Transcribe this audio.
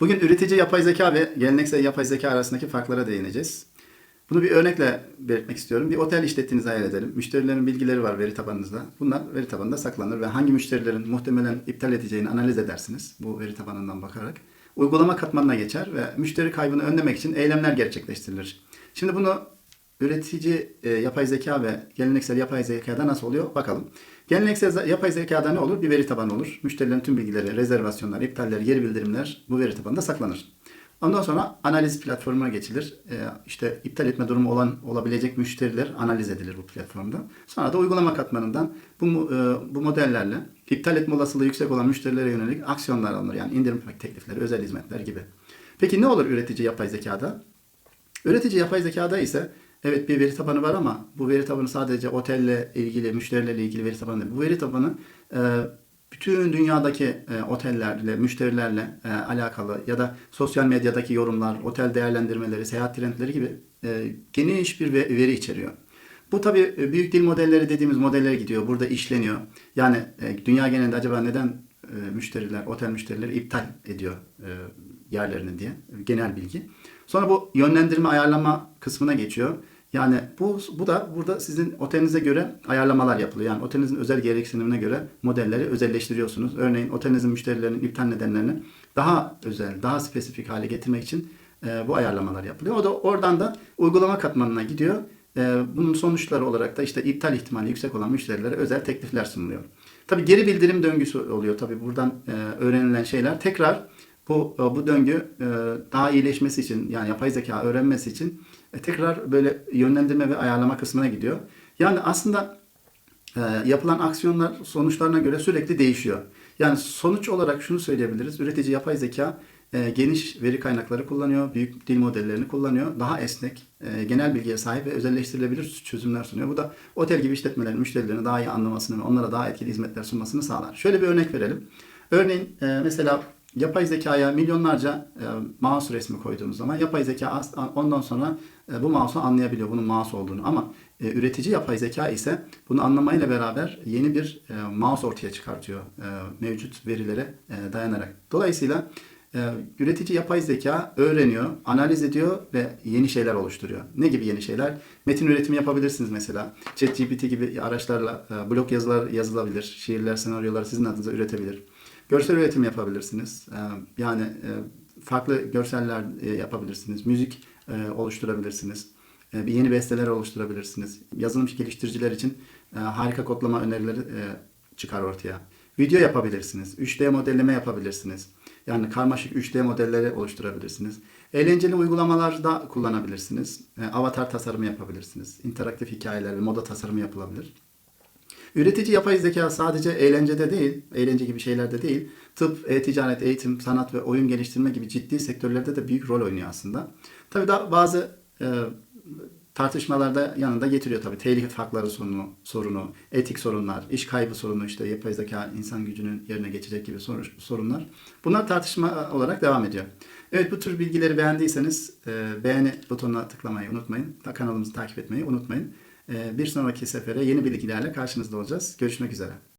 Bugün üretici yapay zeka ve geleneksel yapay zeka arasındaki farklara değineceğiz. Bunu bir örnekle belirtmek istiyorum. Bir otel işlettiğinizi hayal edelim. Müşterilerin bilgileri var veri tabanınızda. Bunlar veri tabanında saklanır ve hangi müşterilerin muhtemelen iptal edeceğini analiz edersiniz bu veri tabanından bakarak. Uygulama katmanına geçer ve müşteri kaybını önlemek için eylemler gerçekleştirilir. Şimdi bunu üretici e, yapay zeka ve geleneksel yapay zekada nasıl oluyor bakalım. Geleneksel yapay zekada ne olur? Bir veri tabanı olur. Müşterilerin tüm bilgileri, rezervasyonlar, iptaller, geri bildirimler bu veri tabanında saklanır. Ondan sonra analiz platformuna geçilir. Ee, işte iptal etme durumu olan olabilecek müşteriler analiz edilir bu platformda. Sonra da uygulama katmanından bu e, bu modellerle iptal etme olasılığı yüksek olan müşterilere yönelik aksiyonlar alınır. Yani indirim teklifleri, özel hizmetler gibi. Peki ne olur üretici yapay zekada? Üretici yapay zekada ise evet bir veri tabanı var ama bu veri tabanı sadece otelle ilgili, müşterilerle ilgili veri tabanı değil. Bu veri tabanı e, bütün dünyadaki e, otellerle, müşterilerle e, alakalı ya da sosyal medyadaki yorumlar, otel değerlendirmeleri, seyahat trendleri gibi e, geniş bir ve- veri içeriyor. Bu tabii e, büyük dil modelleri dediğimiz modellere gidiyor. Burada işleniyor. Yani e, dünya genelinde acaba neden e, müşteriler, otel müşterileri iptal ediyor e, yerlerini diye genel bilgi. Sonra bu yönlendirme ayarlama kısmına geçiyor. Yani bu bu da burada sizin otelinize göre ayarlamalar yapılıyor. Yani otelinizin özel gereksinimine göre modelleri özelleştiriyorsunuz. Örneğin otelinizin müşterilerinin iptal nedenlerini daha özel, daha spesifik hale getirmek için e, bu ayarlamalar yapılıyor. O da oradan da uygulama katmanına gidiyor. E, bunun sonuçları olarak da işte iptal ihtimali yüksek olan müşterilere özel teklifler sunuluyor. Tabii geri bildirim döngüsü oluyor. Tabii buradan e, öğrenilen şeyler tekrar bu e, bu döngü e, daha iyileşmesi için yani yapay zeka öğrenmesi için e, tekrar böyle yönlendirme ve ayarlama kısmına gidiyor. Yani aslında yapılan aksiyonlar sonuçlarına göre sürekli değişiyor. Yani sonuç olarak şunu söyleyebiliriz. Üretici yapay zeka geniş veri kaynakları kullanıyor, büyük dil modellerini kullanıyor. Daha esnek, genel bilgiye sahip ve özelleştirilebilir çözümler sunuyor. Bu da otel gibi işletmelerin müşterilerini daha iyi anlamasını ve onlara daha etkili hizmetler sunmasını sağlar. Şöyle bir örnek verelim. Örneğin mesela yapay zekaya milyonlarca e, mouse resmi koyduğumuz zaman yapay zeka ondan sonra e, bu mouse'u anlayabiliyor bunun mouse olduğunu ama e, üretici yapay zeka ise bunu anlamayla beraber yeni bir e, mouse ortaya çıkartıyor e, mevcut verilere e, dayanarak. Dolayısıyla e, üretici yapay zeka öğreniyor, analiz ediyor ve yeni şeyler oluşturuyor. Ne gibi yeni şeyler? Metin üretimi yapabilirsiniz mesela. ChatGPT gibi araçlarla e, blog yazılar yazılabilir, şiirler, senaryolar sizin adınıza üretebilir. Görsel üretim yapabilirsiniz. Ee, Yani e, farklı görseller e, yapabilirsiniz. Müzik e, oluşturabilirsiniz. Yeni besteler oluşturabilirsiniz. Yazılım geliştiriciler için harika kodlama önerileri çıkar ortaya. Video yapabilirsiniz. 3D modelleme yapabilirsiniz. Yani karmaşık 3D modelleri oluşturabilirsiniz. Eğlenceli uygulamalarda kullanabilirsiniz. Avatar tasarımı yapabilirsiniz. İnteraktif hikayelerle moda tasarımı yapılabilir. Üretici yapay zeka sadece eğlencede değil, eğlence gibi şeylerde değil, tıp, e-ticaret, eğitim, sanat ve oyun geliştirme gibi ciddi sektörlerde de büyük rol oynuyor aslında. Tabii da bazı e, tartışmalarda yanında getiriyor tabii telif hakları sorunu, sorunu, etik sorunlar, iş kaybı sorunu, işte yapay zeka insan gücünün yerine geçecek gibi sor- sorunlar. Bunlar tartışma olarak devam ediyor. Evet bu tür bilgileri beğendiyseniz e, beğeni butonuna tıklamayı unutmayın. Kanalımızı takip etmeyi unutmayın. Ee, Bir sonraki sefere yeni bilgilerle karşınızda olacağız. Görüşmek üzere.